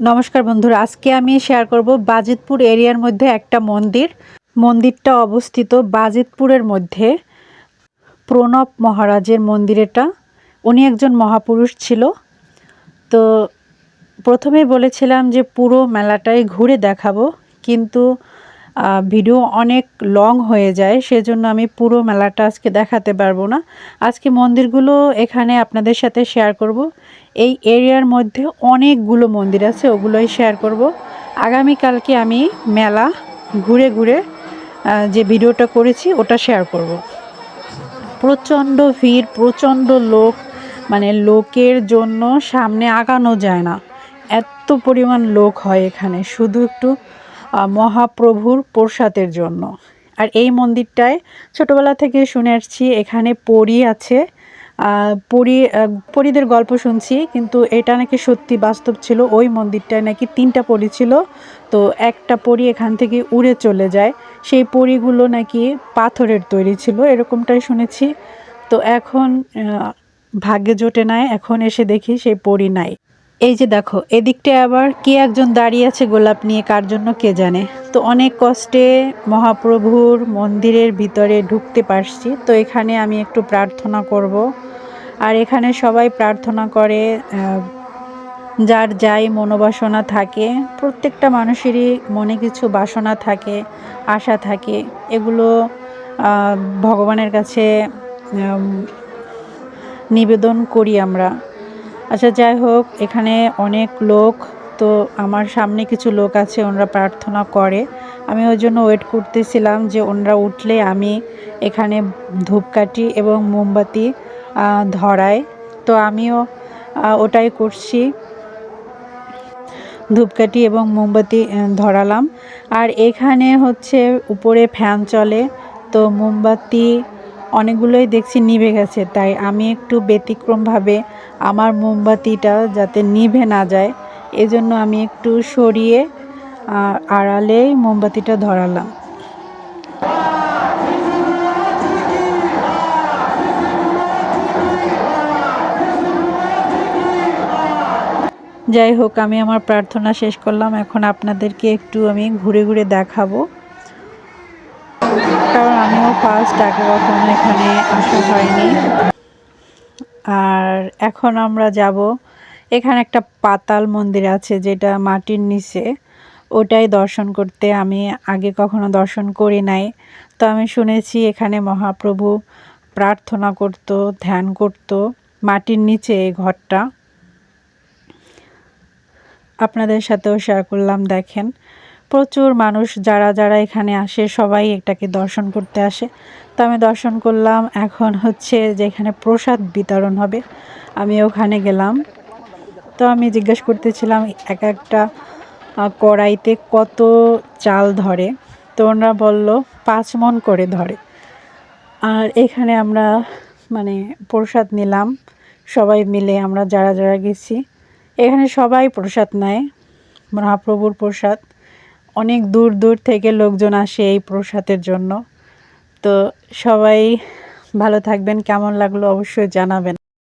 নমস্কার বন্ধুরা, আজকে আমি শেয়ার করব বাজিতপুর এরিয়ার মধ্যে একটা মন্দির। মন্দিরটা অবস্থিত বাজিতপুরের মধ্যে। প্রণব মহারাজের মন্দির এটা উনি একজন মহাপুরুষ ছিল। তো প্রথমে বলেছিলাম যে পুরো মেলাটাই ঘুরে দেখাবো, কিন্তু ভিডিও অনেক লং হয়ে যায়, সেজন্য আমি পুরো মেলাটা আজকে দেখাতে পারব না। আজকে মন্দিরগুলো এখানে আপনাদের সাথে শেয়ার করব। এই এরিয়ার মধ্যে অনেকগুলো মন্দির আছে, ওগুলোই শেয়ার করব। আগামীকালকে আমি মেলা ঘুরে ঘুরে যে ভিডিওটা করেছি, ওটা শেয়ার করব। প্রচণ্ড ভিড়, প্রচণ্ড লোক মানে লোকের জন্য সামনে আগানো যায় না। এত পরিমাণ লোক হয় এখানে, শুধু একটু মহাপ্রভুর প্রসাদের জন্য। আর এই মন্দিরটায় ছোটবেলা থেকে শুনে আসছি, এখানে পরী আছে। পরী পরীদের গল্প শুনছি, কিন্তু এটা নাকি সত্যি বাস্তব ছিল, ওই মন্দিরটায় নাকি তিনটা পরী ছিল। তো একটা পরী এখান থেকে উড়ে চলে যায়। সেই পরীগুলো নাকি পাথরের তৈরি ছিল, এরকমটাই শুনেছি। তো এখন ভাগ্যে জোটে নাই, এখন এসে দেখি সেই পরী নাই। এই যে দেখো, এদিকটায় আবার কে একজন দাঁড়িয়ে আছে গোলাপ নিয়ে, কার জন্য কে জানে? তো অনেক কষ্টে মহাপ্রভুর মন্দিরের ভিতরে ঢুকতে পারছি। তো এখানে আমি একটু প্রার্থনা করব। আর এখানে সবাই প্রার্থনা করে যার যাই মনোবাসনা থাকে, প্রত্যেকটা মানুষেরই মনে কিছু বাসনা থাকে, আশা থাকে। এগুলো ভগবানের কাছে নিবেদন করি আমরা। আচ্ছা যাই হোক, এখানে অনেক লোক, তো আমার সামনে কিছু লোক আছে, ওনারা প্রার্থনা করে। আমি ওই জন্য ওয়েট করতেছিলাম যে ওনারা উঠলে আমি এখানে ধূপকাঠি এবং মোমবাতি ধরাই। তো আমিও ওটাই করছি। ধূপকাঠি এবং মোমবাতি ধরালাম। আর এখানে হচ্ছে উপরে ফ্যান চলে, তো মোমবাতি অনেকগুলোই দেখছি নিভে গেছে তাই আমি একটু ব্যতিক্রমভাবে আমার মোমবাতিটা যাতে নিভে না যায় এজন্য আমি একটু সরিয়ে আহ, আড়ালে মোমবাতিটা ধরালাম। যাই হোক আমি আমার প্রার্থনা শেষ করলাম। এখন আপনাদেরকে একটু আমি ঘুরে ঘুরে দেখাবো। কারণ আমিও ফার্স্ট আগে কখনো এখানে আসা হয়নি। আর এখন আমরা যাব, এখানে একটা পাতাল মন্দির আছে যেটা মাটির নিচে। ওটাই দর্শন করতে আমি আগে কখনো দর্শন করি নাই। তো আমি শুনেছি এখানে মহাপ্রভু প্রার্থনা করত, ধ্যান করত মাটির নিচে এই ঘরটা। আপনাদের সাথেও শেয়ার করলাম, দেখেন। প্রচুর মানুষ যারা যারা এখানে আসে, সবাই এটাকে দর্শন করতে আসে। তো আমি দর্শন করলাম, এখন হচ্ছে যে এখানে প্রসাদ বিতরণ হবে, আমি ওখানে গেলাম। তো আমি জিজ্ঞেস করতেছিলাম, এক একটা কড়াইতে কত চাল ধরে? তো ওনারা বলল, পাঁচ মন করে ধরে। আর এখানে আমরা মানে প্রসাদ নিলাম, সবাই মিলে আমরা যারা যারা গেছি, এখানে সবাই প্রসাদ নেয়, মহাপ্রভুর প্রসাদ। অনেক দূর দূর থেকে লোকজন আসে এই প্রসাদের জন্য। তো সবাই ভালো থাকবেন, কেমন লাগল অবশ্যই জানাবেন।